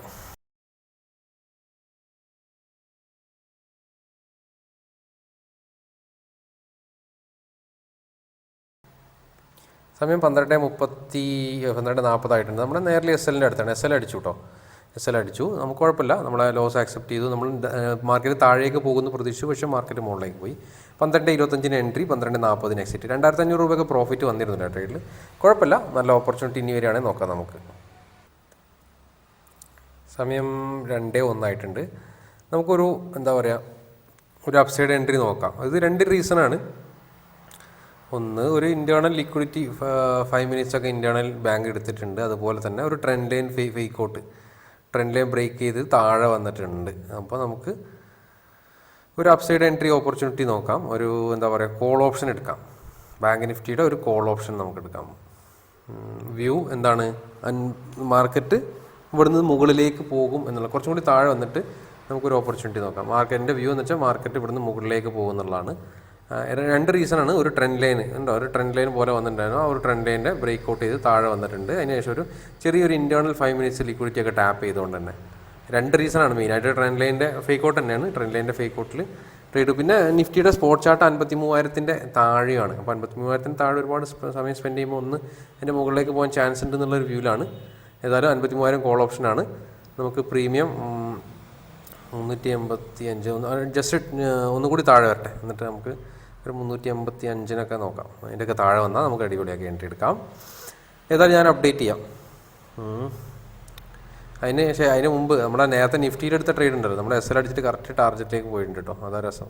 സമയം പന്ത്രണ്ട് മുപ്പത്തി പന്ത്രണ്ട് നാൽപ്പതായിട്ടുണ്ട് നമ്മുടെ നേരിൽ എസ് എല്ലിന്റെ അടുത്താണ്. എസ് എൽ അടിച്ചു കേട്ടോ എസ് എൽ അടിച്ചു. നമുക്ക് കുഴപ്പമില്ല. നമ്മളെ ലോസ് ആക്സെപ്റ്റ് ചെയ്തു. നമ്മൾ മാർക്കറ്റ് താഴേക്ക് പോകുന്നു പ്രതീക്ഷിച്ചു. പക്ഷേ മാർക്കറ്റ് മുകളിലേക്ക് പോയി. പന്ത്രണ്ട് ഇരുപത്തഞ്ചിന് എൻട്രി പന്ത്രണ്ട് നാൽപ്പതിന് എക്സിറ്റ് രണ്ടായിരത്തി അഞ്ഞൂറ് രൂപയൊക്കെ പ്രോഫിറ്റ് വന്നിരുന്നില്ല ട്രേഡിൽ കുഴപ്പമില്ല. നല്ല ഓപ്പർച്യൂണിറ്റി ഇനി വരികയാണെങ്കിൽ നോക്കാം നമുക്ക്. സമയം രണ്ടേ ഒന്നായിട്ടുണ്ട്. നമുക്കൊരു എന്താ പറയുക ഒരു അപ്സൈഡ് എൻട്രി നോക്കാം. ഇത് രണ്ട് റീസണാണ് ഒന്ന് ഒരു ഇന്റേർണൽ ലിക്വിഡിറ്റി ഫൈവ് മിനിറ്റ്സ് ഒക്കെ ഇന്റേർണൽ ബാങ്ക് എടുത്തിട്ടുണ്ട്. അതുപോലെ തന്നെ ഒരു trend line fake out trend line break ചെയ്ത് താഴെ വന്നിട്ടുണ്ട്. അപ്പോൾ നമുക്ക് ഒരു അപ്സൈഡ് എൻട്രി ഓപ്പർച്യൂണിറ്റി നോക്കാം. ഒരു എന്താ പറയുക കോൾ ഓപ്ഷൻ എടുക്കാം. ബാങ്ക് നിഫ്റ്റിയുടെ ഒരു കോൾ ഓപ്ഷൻ നമുക്ക് എടുക്കാം. വ്യൂ എന്താണ്? മാർക്കറ്റ് ഇവിടുന്ന് മുകളിലേക്ക് പോകും എന്നുള്ള കുറച്ചും കൂടി താഴെ വന്നിട്ട് നമുക്കൊരു ഓപ്പർച്യൂണിറ്റി നോക്കാം. മാർക്കറ്റിന്റെ വ്യൂ എന്ന് വെച്ചാൽ മാർക്കറ്റ് ഇവിടുന്ന് മുകളിലേക്ക് പോകും എന്നുള്ളതാണ്. രണ്ട് റീസണാണ് ഒരു ട്രെൻഡ് ലൈൻ ഉണ്ടോ ഒരു ട്രെൻഡ് ലൈൻ പോലെ വന്നിട്ടുണ്ടായിരുന്നു. ആ ഒരു ട്രെൻഡ് ലൈന്റെ ബ്രേക്ക് ഔട്ട് ചെയ്ത് താഴെ വന്നിട്ടുണ്ട്. അതിനുശേഷം ഒരു ചെറിയൊരു ഇന്റേർണൽ ഫൈവ് മിനിറ്റ്സ് ലിക്വിഡിറ്റി ഒക്കെ ടാപ്പ് ചെയ്തുകൊണ്ട് തന്നെ. രണ്ട് റീസണാണ് മെയിനായിട്ട് ട്രെൻഡ് ലൈന്റെ ഫേക്ക് ഔട്ട് തന്നെയാണ്. ട്രെൻഡ് ലൈന്റെ ഫേക്ക് ഔട്ടിൽ ട്രേഡ് പിന്നെ നിഫ്റ്റിയുടെ സ്പോട്ട് ചാർട്ട് അൻപത്തി മൂവായിരത്തിന്റെ താഴെയാണ്. അപ്പോൾ അൻപത്തി മൂവായിരത്തിന് താഴെ ഒരുപാട് സമയം സ്പെൻഡ് ചെയ്യുമ്പോൾ ഒന്ന് അതിന്റെ മുകളിലേക്ക് പോകാൻ ചാൻസ് ഉണ്ട് എന്നുള്ളൊരു വ്യൂവിലാണ് ഏതായാലും അൻപത്തി മൂവായിരം കോൾ ഓപ്ഷനാണ് നമുക്ക് പ്രീമിയം മുന്നൂറ്റി എൺപത്തി അഞ്ച് ഒന്ന് ജസ്റ്റ് ഒന്നുകൂടി താഴെ വരട്ടെ. എന്നിട്ട് നമുക്ക് ഒരു മുന്നൂറ്റി അമ്പത്തി അഞ്ചിനൊക്കെ നോക്കാം. അതിന്റെയൊക്കെ താഴെ വന്നാൽ നമുക്ക് അടിപൊളിയാക്കി എൻട്രി എടുക്കാം. ഏതായാലും ഞാൻ അപ്ഡേറ്റ് ചെയ്യാം. അതിന് പക്ഷേ അതിന് മുമ്പ് നമ്മുടെ നേരത്തെ നിഫ്റ്റിയിലെടുത്ത ട്രേഡ് ഉണ്ടല്ലോ. നമ്മൾ എസ് എൽ അടിച്ചിട്ട് കറക്റ്റ് ടാർജറ്റിലേക്ക് പോയിട്ടുണ്ട് കേട്ടോ അതാ രസം.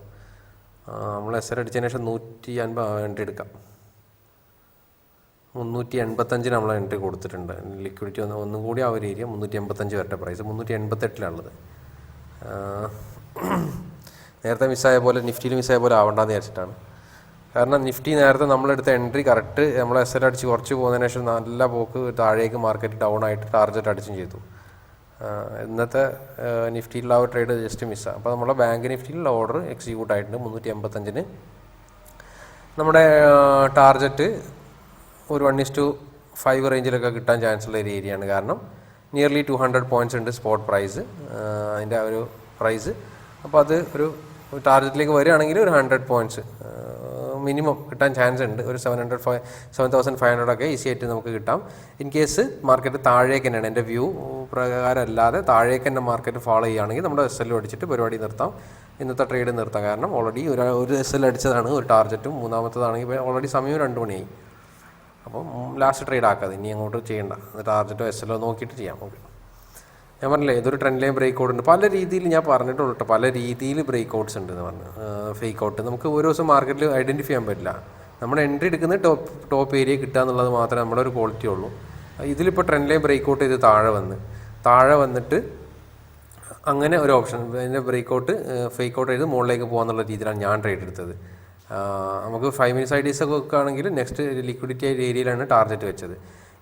നമ്മൾ എസ് എൽ അടിച്ചതിന് ശേഷം നൂറ്റി അൻപത് എൻട്രി എടുക്കാം. മുന്നൂറ്റി എൺപത്തഞ്ചിന് നമ്മൾ എൻട്രി കൊടുത്തിട്ടുണ്ട്. ലിക്വിഡിറ്റി ഒന്ന് ഒന്നും കൂടി ആ ഒരു ഏരിയ മുന്നൂറ്റി എൺപത്തഞ്ച് വരട്ടെ പ്രൈസ് മുന്നൂറ്റി എൺപത്തെട്ടിലാണുള്ളത് നേരത്തെ മിസ്സായ പോലെ നിഫ്റ്റിയിൽ മിസ്സായ പോലെ ആവണ്ടെന്ന് വിചാരിച്ചിട്ടാണ്. കാരണം നിഫ്റ്റി നേരത്തെ നമ്മളെടുത്ത എൻട്രി കറക്റ്റ് നമ്മൾ എസ് എൽ അടിച്ച് കുറച്ച് പോകുന്നതിന് ശേഷം നല്ല പോക്ക് താഴേക്ക് മാർക്കറ്റ് ഡൗൺ ആയിട്ട് ടാർജറ്റ് അടിച്ചും ചെയ്തു. ഇന്നത്തെ നിഫ്റ്റിയിലുള്ള ആ ഒരു ട്രേഡ് ജസ്റ്റ് മിസ്സാണ് അപ്പോൾ നമ്മുടെ ബാങ്ക് നിഫ്റ്റിയിലുള്ള ഓർഡർ എക്സിക്യൂട്ട് ആയിട്ടുണ്ട് മുന്നൂറ്റി എൺപത്തഞ്ചിന് നമ്മുടെ ടാർജറ്റ് ഒരു വൺ ഇസ് ടു ഫൈവ് റേഞ്ചിലൊക്കെ കിട്ടാൻ ചാൻസ് ഉള്ള ഒരു ഏരിയയാണ് കാരണം നിയർലി ടു ഹൺഡ്രഡ് പോയിന്റ്സ് ഉണ്ട് സ്പോട്ട് പ്രൈസ് അതിന്റെ ഒരു പ്രൈസ് അപ്പോൾ അത് ഒരു ടാർഗറ്റിലേക്ക് വരികയാണെങ്കിൽ ഒരു ഹൺഡ്രഡ് പോയിന്റ്സ് മിനിമം കിട്ടാൻ ചാൻസ് ഉണ്ട്. ഒരു seven hundred five seven thousand five hundred ഒക്കെ ഈസി ആയിട്ട് നമുക്ക് കിട്ടാം. ഇൻ കേസ് മാർക്കറ്റ് താഴേക്ക് തന്നെയാണ്. എന്റെ വ്യൂ പ്രകാരം അല്ലാതെ താഴേക്ക് തന്നെ മാർക്കറ്റ് ഫോളോ ചെയ്യുകയാണെങ്കിൽ നമ്മുടെ എസ് എൽ അടിച്ചിട്ട് പരിപാടി നിർത്താം. ഇന്നത്തെ ട്രേഡ് നിർത്താം. കാരണം ഓൾറെഡി ഒരു ഒരു എസ് എൽ അടിച്ചതാണ്. ഒരു ടാർഗറ്റും മൂന്നാമത്തതാണെങ്കിൽ ഓൾറെഡി സമയം രണ്ട് മണിയായി. അപ്പം ലാസ്റ്റ് ട്രേഡ് ആക്കാതെ. ഇനി അങ്ങോട്ട് ചെയ്യേണ്ട. ടാർഗറ്റോ എസ് എല്ലോ നോക്കിയിട്ട് ചെയ്യാം. ഓക്കെ ഞാൻ പറഞ്ഞില്ലേ ഇതൊരു ട്രെൻഡ് ലൈൻ ബ്രേക്ക് ഔട്ട് ഉണ്ട്. പല രീതിയിൽ ഞാൻ പറഞ്ഞിട്ടുള്ളൂ കേട്ടോ പല രീതിയിൽ ബ്രേക്ക് ഔട്ട്സ് ഉണ്ട് എന്ന് പറഞ്ഞു ഫേക്ക് ഔട്ട് നമുക്ക് ഓരോ ദിവസം മാർക്കറ്റിൽ ഐഡന്റിഫൈ ചെയ്യാൻ പറ്റില്ല. നമ്മൾ എൻട്രി എടുക്കുന്ന ടോപ്പ് ടോപ്പ് ഏരിയ കിട്ടുക എന്നുള്ളത് മാത്രമേ നമ്മുടെ ഒരു ക്വാളിറ്റി ഉള്ളൂ. ഇതിലിപ്പോൾ ട്രെൻഡ് ലൈൻ ബ്രേക്ക് ഔട്ട് ചെയ്ത് താഴെ വന്ന്. താഴെ വന്നിട്ട് അങ്ങനെ ഒരു ഓപ്ഷൻ അതിന്റെ ബ്രേക്ക് ഔട്ട് ഫേക്ക് ഔട്ട് ചെയ്ത് മുകളിലേക്ക് പോകാന്നുള്ള രീതിയിലാണ് ഞാൻ ട്രേഡ് എടുത്തത്. നമുക്ക് ഫൈവ് മിനിറ്റ്സ് ഐ ഡീസ് ഒക്കെ ആണെങ്കിൽ നെക്സ്റ്റ് ലിക്വിഡിറ്റി ഏരിയയിലാണ് ടാർഗറ്റ് വെച്ചത്.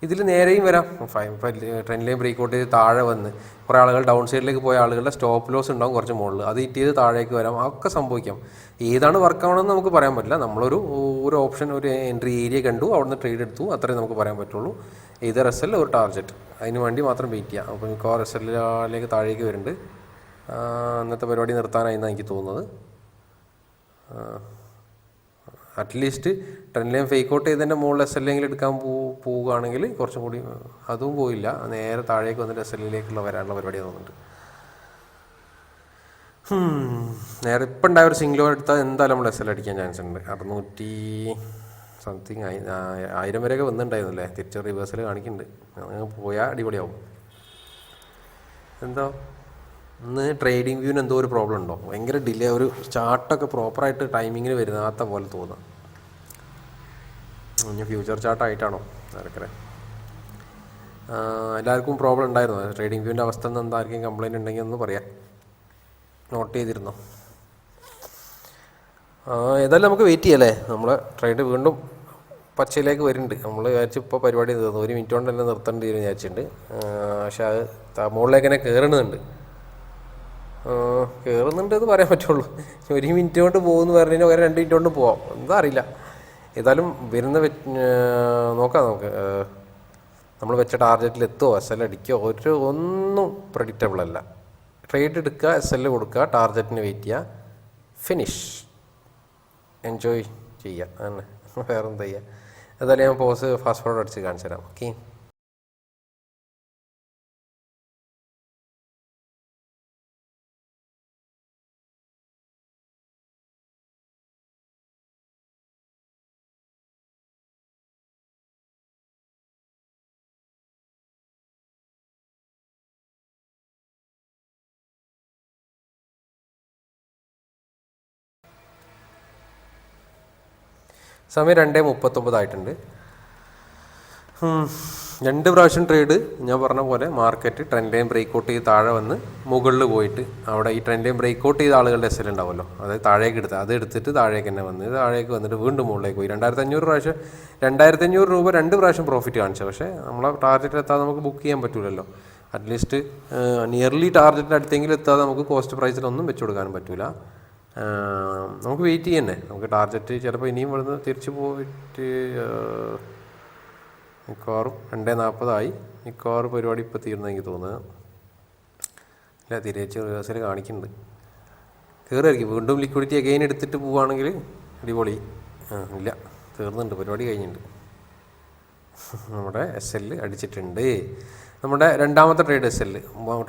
ഇതിൽ നേരെയും വരാം. ഇപ്പോൾ ട്രെൻഡിലെയും ബ്രേക്ക് ഔട്ട് ചെയ്ത് താഴെ വന്ന് കുറേ ആളുകൾ ഡൗൺ സൈഡിലേക്ക് പോയ ആളുകളുടെ സ്റ്റോപ്പ് ലോസ് ഉണ്ടാവും കുറച്ച് മുകളിൽ. അത് ഹിറ്റ് ചെയ്ത് താഴേക്ക് വരാം. അതൊക്കെ സംഭവിക്കാം. ഏതാണ് വർക്ക് ആവണമെന്ന് നമുക്ക് പറയാൻ പറ്റില്ല. നമ്മളൊരു ഒരു ഓപ്ഷൻ ഒരു എൻട്രി ഏരിയ കണ്ടു അവിടുന്ന് ട്രേഡ് എടുത്തു അത്രയും നമുക്ക് പറയാൻ പറ്റുള്ളൂ. ഏത് റെസൽ ഒരു ടാർജറ്റ് അതിന് വേണ്ടി മാത്രം വെയിറ്റ് ചെയ്യാം. അപ്പോൾ മിക്കവാറും റെസലിലേക്ക് താഴേക്ക് വരുന്നുണ്ട്. അന്നത്തെ പരിപാടി നിർത്താനായി എനിക്ക് തോന്നുന്നത്. അറ്റ്ലീസ്റ്റ് ട്രെൻഡിലെയും ഫേക്ക് ഔട്ട് ചെയ്തതിന്റെ മുകളിൽ എസ് എൽ എങ്കിലും എടുക്കാൻ പോ പോവുകയാണെങ്കിൽ കുറച്ചും കൂടി അതും പോയില്ല. നേരെ താഴേക്ക് വന്നിട്ട് എസ് എല്ലിലേക്കുള്ള വരാനുള്ള പരിപാടി തോന്നുന്നുണ്ട്. നേരെ ഇപ്പം ഉണ്ടായ ഒരു സിംഗിൾ എടുത്താൽ എന്തായാലും നമ്മൾ എസ് എൽ അടിക്കാൻ ചാൻസ് ഉണ്ട്. അറുന്നൂറ്റി സംതിങ് ആയി ആയിരം വരെയൊക്കെ വന്നിട്ടുണ്ടായിരുന്നല്ലേ? തിരിച്ച് റിവേഴ്സൽ കാണിക്കുന്നുണ്ട്. അങ്ങനെ പോയാൽ അടിപൊളിയാവും. എന്താ? ഇന്ന് ട്രേഡിംഗ് വ്യൂവിന് എന്തോ ഒരു പ്രോബ്ലം ഉണ്ടോ? ഭയങ്കര ഡിലേ ഒരു ചാർട്ടൊക്കെ പ്രോപ്പറായിട്ട് ടൈമിങ്ങിന് വരുന്നാത്ത പോലെ തോന്നുന്നു ഇനി ഫ്യൂച്ചർ ചാർട്ടായിട്ടാണോ ആരൊക്കെ എല്ലാവർക്കും പ്രോബ്ലം ഉണ്ടായിരുന്നു? ട്രേഡിംഗ് വ്യൂവിന്റെ അവസ്ഥ എന്ന് എന്താ? ആർക്കും കംപ്ലൈന്റ് ഉണ്ടെങ്കിൽ ഒന്ന് പറയാം. നോട്ട് ചെയ്തിരുന്നു? ഏതായാലും നമുക്ക് വെയിറ്റ് ചെയ്യല്ലേ നമ്മൾ ട്രേഡ് വീണ്ടും പച്ചയിലേക്ക് വരുന്നുണ്ട്. നമ്മൾ വിചാരിച്ചു ഇപ്പോൾ പരിപാടി തീർന്നു. ഒരു മിനിറ്റ് കൊണ്ട് തന്നെ നിർത്തേണ്ടി വിചാരിച്ചിട്ടുണ്ട് പക്ഷേ അത് മുകളിലേക്ക് തന്നെ കയറുന്നുണ്ട് കയറുന്നുണ്ട് എന്ന് പറയാൻ പറ്റുള്ളൂ. ഒരു മിനിറ്റ് കൊണ്ട് പോകുമെന്ന് പറഞ്ഞാൽ ഒരു രണ്ട് മിനിറ്റ് കൊണ്ട് പോവാം. എന്താ അറിയില്ല. ഏതായാലും വരുന്ന നോക്കാം നമുക്ക്. നമ്മൾ വെച്ച ടാർഗറ്റിൽ എത്തുമോ എസ് എൽ അടിക്കോ? ഒരു ഒന്നും പ്രഡിക്റ്റബിൾ അല്ല. ട്രേഡ് എടുക്കുക എസ് എൽ കൊടുക്കുക ടാർഗറ്റിന് വെയിറ്റ് ചെയ്യുക. ഫിനിഷ് എൻജോയ് ചെയ്യുക. അങ്ങനെ വേറെ എന്താ ചെയ്യുക? ഏതായാലും ഞാൻ പോസ് ഫാസ്റ്റ് ഫോർവേഡ് അടിച്ച് കാണിച്ചു തരാം. ഓക്കെ സമയം രണ്ടേ മുപ്പത്തൊമ്പതായിട്ടുണ്ട്. രണ്ട് പ്രാവശ്യം ട്രേഡ് ഞാൻ പറഞ്ഞ പോലെ market trend line break out ചെയ്ത് താഴെ വന്ന് മുകളിൽ പോയിട്ട് അവിടെ ഈ ട്രെൻഡ് ലൈൻ ബ്രേക്ക് ഔട്ട് ചെയ്ത ആളുകളുടെ എസ് ഉണ്ടാവുമല്ലോ. അത് താഴേക്ക് എടുത്ത് അത് എടുത്തിട്ട് താഴേക്ക് തന്നെ വന്ന് താഴേക്ക് വന്നിട്ട് വീണ്ടും മുകളിലേക്ക് പോയി. രണ്ടായിരത്തി അഞ്ഞൂറ് പ്രാവശ്യം രണ്ടായിരത്തി അഞ്ഞൂറ് രൂപ രണ്ട് പ്രാവശ്യം പ്രോഫിറ്റ് കാണിച്ചു പക്ഷേ നമ്മളെ ടാർഗറ്റിൽ എത്താതെ നമുക്ക് ബുക്ക് ചെയ്യാൻ പറ്റില്ലല്ലോ അറ്റ്ലീസ്റ്റ് നിയർലി ടാർഗറ്റിന്റെ അടുത്തെങ്കിലും എത്താതെ നമുക്ക് കോസ്റ്റ് പ്രൈസിലൊന്നും വെച്ച് കൊടുക്കാനും പറ്റില്ല നമുക്ക് വെയിറ്റ് ചെയ്യണ്ടേ? നമുക്ക് ടാർഗറ്റ് ചിലപ്പോൾ ഇനിയും ഇവിടുന്ന് തിരിച്ചു പോയിട്ട് മിക്കവാറും രണ്ടേ നാൽപ്പതായി മിക്കവാറും പരിപാടി ഇപ്പോൾ തീർന്നു എനിക്ക് തോന്നുന്നത് ഇല്ല തിരിച്ച് റിവേഴ്സൽ കാണിക്കുന്നുണ്ട്. കയറിയായിരിക്കും വീണ്ടും ലിക്വിഡിറ്റി അഗെയിൻ എടുത്തിട്ട് പോവുകയാണെങ്കിൽ അടിപൊളി. ഇല്ല തീർന്നുണ്ട് പരിപാടി കഴിഞ്ഞിട്ടുണ്ട്. [laughs] നമ്മുടെ എസ് എൽ അടിച്ചിട്ടുണ്ട്. നമ്മുടെ രണ്ടാമത്തെ ട്രേഡ് എൽ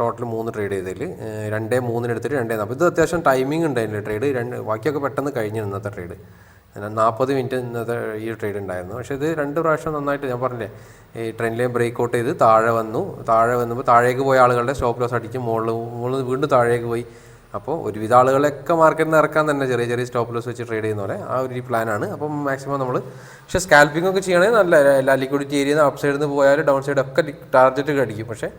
ടോട്ടൽ മൂന്ന് ട്രേഡ് ചെയ്തതിൽ രണ്ടേ മൂന്നിന് എടുത്തിട്ട് രണ്ടേ നാൽപ്പത് ഇത് അത്യാവശ്യം ടൈമിംഗ് ഉണ്ടായിരുന്നു ട്രേഡ് രണ്ട് ബാക്കിയൊക്കെ പെട്ടെന്ന് കഴിഞ്ഞു ഇന്നത്തെ ട്രേഡ് നാൽപ്പത് മിനിറ്റ് ഇന്നത്തെ ഈ ട്രേഡ് ഉണ്ടായിരുന്നു. പക്ഷേ ഇത് രണ്ട് പ്രാവശ്യം നന്നായിട്ട് ഞാൻ പറഞ്ഞില്ലേ ഈ ട്രെൻഡിലെയും ബ്രേക്ക് ഔട്ട് ചെയ്ത് താഴെ വന്നു. താഴെ വന്നപ്പോൾ താഴേക്ക് പോയ ആളുകളുടെ സ്റ്റോപ്പ് ലോസ് അടിച്ച് മുകളിൽ മുകളിൽ വീണ്ടും താഴേക്ക് പോയി. അപ്പോൾ ഒരുവിധ ആളുകളൊക്കെ മാർക്കറ്റിൽ നിന്ന് ഇറക്കാൻ തന്നെ ചെറിയ ചെറിയ സ്റ്റോപ്പ് ലോസ് വെച്ച് ട്രേഡ് ചെയ്യുന്ന പോലെ ആ ഒരു പ്ലാനാണ് അപ്പം മാക്സിമം നമ്മൾ പക്ഷേ സ്കാൽപ്പിംഗ് ഒക്കെ ചെയ്യണമെങ്കിൽ നല്ല എല്ലാ ലിക്വിഡിറ്റി ഏരിയ അപ്പ് സൈഡിൽ നിന്ന് പോയാൽ ഡൗൺ സൈഡ് ഒക്കെ ടാർഗറ്റ് അടിക്കും. പക്ഷേ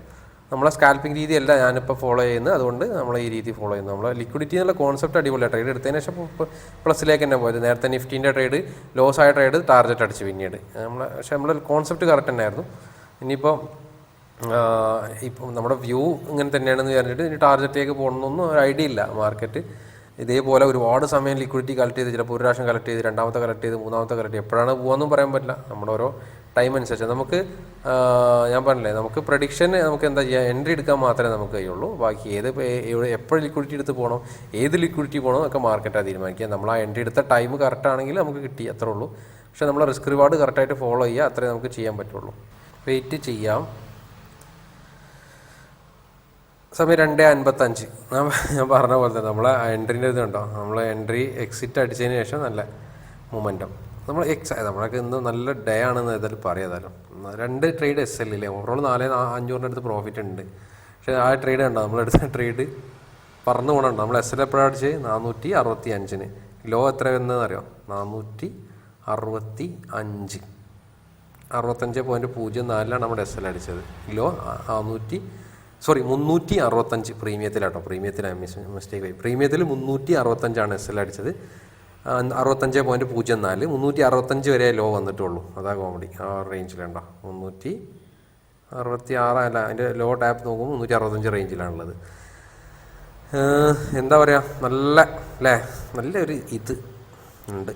നമ്മളെ സ്കാൽപ്പിംഗ് രീതിയല്ല ഞാനിപ്പോൾ ഫോളോ ചെയ്യുന്നത്. അതുകൊണ്ട് നമ്മൾ ഈ രീതി ഫോളോ ചെയ്യുന്നു. നമ്മൾ ലിക്വിഡിറ്റി എന്നുള്ള കോൺസെപ്റ്റ് അടിപൊളിയാണ് ട്രേഡ് എടുത്തതിന് ശേഷം പ്ലസിലേക്ക് തന്നെ പോയത്. നേരത്തെ നിഫ്റ്റീന്റെ ട്രേഡ് ലോസ് ആയ ട്രേഡ് ടാർഗറ്റ് അടിച്ച് പിന്നീട്. നമ്മൾ പക്ഷേ നമ്മളെ കോൺസെപ്റ്റ് കറക്റ്റ് തന്നെയായിരുന്നു. ഇനിയിപ്പോൾ ഇപ്പം നമ്മുടെ വ്യൂ ഇങ്ങനെ തന്നെയാണെന്ന് പറഞ്ഞിട്ട് ഇനി ടാർഗറ്റിലേക്ക് പോകണമെന്നൊന്നും ഒരു ഐഡിയ ഇല്ല മാർക്കറ്റ്. ഇതേപോലെ ഒരുപാട് സമയം ലിക്വിഡിറ്റി കളക്ട് ചെയ്ത് ചിലപ്പോൾ ഒരു പ്രാവശ്യം കളക്ട് ചെയ്ത് രണ്ടാമത്തെ കളക്ട് ചെയ്ത് മൂന്നാമത്തെ കളക്ട് ചെയ്ത് എപ്പോഴാണ് പോകാമെന്നും പറയാൻ പറ്റില്ല. നമ്മുടെ ഓരോ ടൈം അനുസരിച്ച് നമുക്ക് ഞാൻ പറഞ്ഞില്ലേ നമുക്ക് പ്രഡിക്ഷൻ നമുക്ക് എന്താ ചെയ്യുക എൻട്രി എടുക്കാൻ മാത്രമേ നമുക്ക് കഴിയുള്ളൂ. ബാക്കി ഏത് എപ്പോഴും ലിക്വിഡിറ്റി എടുത്ത് പോകണം ഏത് ലിക്വിഡിറ്റി പോകണം ഒക്കെ മാർക്കറ്റാണ് തീരുമാനിക്കുക. നമ്മൾ ആ എൻട്രി എടുത്ത ടൈം കറക്റ്റ് ആണെങ്കിൽ നമുക്ക് കിട്ടി അത്രേ ഉള്ളൂ. പക്ഷേ നമ്മൾ റിസ്ക് റിവാർഡ് കറക്റ്റായിട്ട് ഫോളോ ചെയ്യുക അത്രേ നമുക്ക് ചെയ്യാൻ പറ്റുള്ളൂ. വെയിറ്റ് ചെയ്യാം. സമയം രണ്ട് അൻപത്തഞ്ച്. ഞാൻ പറഞ്ഞ പോലെ തന്നെ നമ്മളെ എൻട്രീന്റെ ഇത് കണ്ടോ? നമ്മൾ എൻട്രി എക്സിറ്റ് അടിച്ചതിന് ശേഷം നല്ല മൊമെന്റം നമ്മൾ എക്സ് നമ്മളൊക്കെ ഇന്ന് നല്ല ഡേ ആണെന്ന് ഏതായാലും പറയാതാലും രണ്ട് ട്രേഡ് എസ് എൽ ഇല്ലേ? ഓവറോൾ നാല് അഞ്ഞൂറിന്റെ അടുത്ത് പ്രോഫിറ്റ് ഉണ്ട്. പക്ഷേ ആ ട്രേഡ് കണ്ടോ? നമ്മളെടുത്ത ട്രേഡ് പറന്നു പോകണം നമ്മൾ എസ് എൽ എപ്പോഴാണ് അടിച്ചത്? നാനൂറ്റി അറുപത്തി അഞ്ചിന് ലോ എത്ര വരുന്നതെന്ന് അറിയോ? നാനൂറ്റി അറുപത്തി അഞ്ച് അറുപത്തഞ്ച് പോയിന്റ് പൂജ്യം നാലിലാണ് നമ്മുടെ എസ് എൽ അടിച്ചത്. ലോ നാനൂറ്റി സോറി മുന്നൂറ്റി അറുപത്തഞ്ച് പ്രീമിയത്തിലാട്ടോ. പ്രീമിയത്തിലാണ് മിസ് മിസ്റ്റേക്ക് ആയി. പ്രീമിയത്തിൽ മുന്നൂറ്റി അറുപത്തഞ്ചാണ് എസ് എൽ അടിച്ചത് അറുപത്തഞ്ച് പോയിന്റ് പൂജ്യം നാല്. മുന്നൂറ്റി അറുപത്തഞ്ച് വരെ ലോ വന്നിട്ടുള്ളൂ. അതാ കോമഡി ആ റേഞ്ചിലുണ്ടോ മുന്നൂറ്റി അറുപത്തി ആറ് അല്ല അതിന്റെ ലോ ടാപ്പ് നോക്കുമ്പോൾ മുന്നൂറ്റി അറുപത്തഞ്ച് റേഞ്ചിലാണുള്ളത് എന്താ പറയുക നല്ല അല്ലേ നല്ലൊരു ഇത് ഉണ്ട്.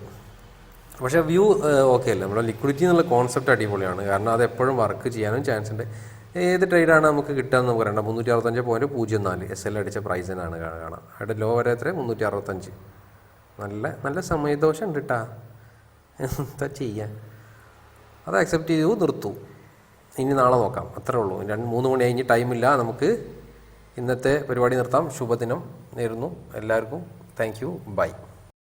പക്ഷേ വ്യൂ ഓക്കെ അല്ല? നമ്മുടെ ലിക്വിഡിറ്റി എന്നുള്ള കോൺസെപ്റ്റ് അടിപൊളിയാണ്. കാരണം അത് എപ്പോഴും വർക്ക് ചെയ്യാനും ചാൻസ് ഉണ്ട്. ഏത് ട്രേഡാണ് നമുക്ക് കിട്ടുക എന്ന് പറയണ്ട മുന്നൂറ്റി അറുപത്തഞ്ച് പോയിന്റ് പൂജ്യം നാല് എസ് എൽ അടിച്ച പ്രൈസിനാണ് കാണാം അവിടെ ലോ വരെ എത്ര മുന്നൂറ്റി അറുപത്തഞ്ച് നല്ല നല്ല സമയദോഷം ഉണ്ട് കേട്ടാ എന്താ ചെയ്യാൻ അത് അക്സെപ്റ്റ് ചെയ്തു നിർത്തു. ഇനി നാളെ നോക്കാം. അത്രേ ഉള്ളൂ. രണ്ട് മൂന്ന് മണി കഴിഞ്ഞ് ടൈമില്ല നമുക്ക് ഇന്നത്തെ പരിപാടി നിർത്താം. ശുഭദിനം നേരുന്നു. എല്ലാവർക്കും താങ്ക് യു ബൈ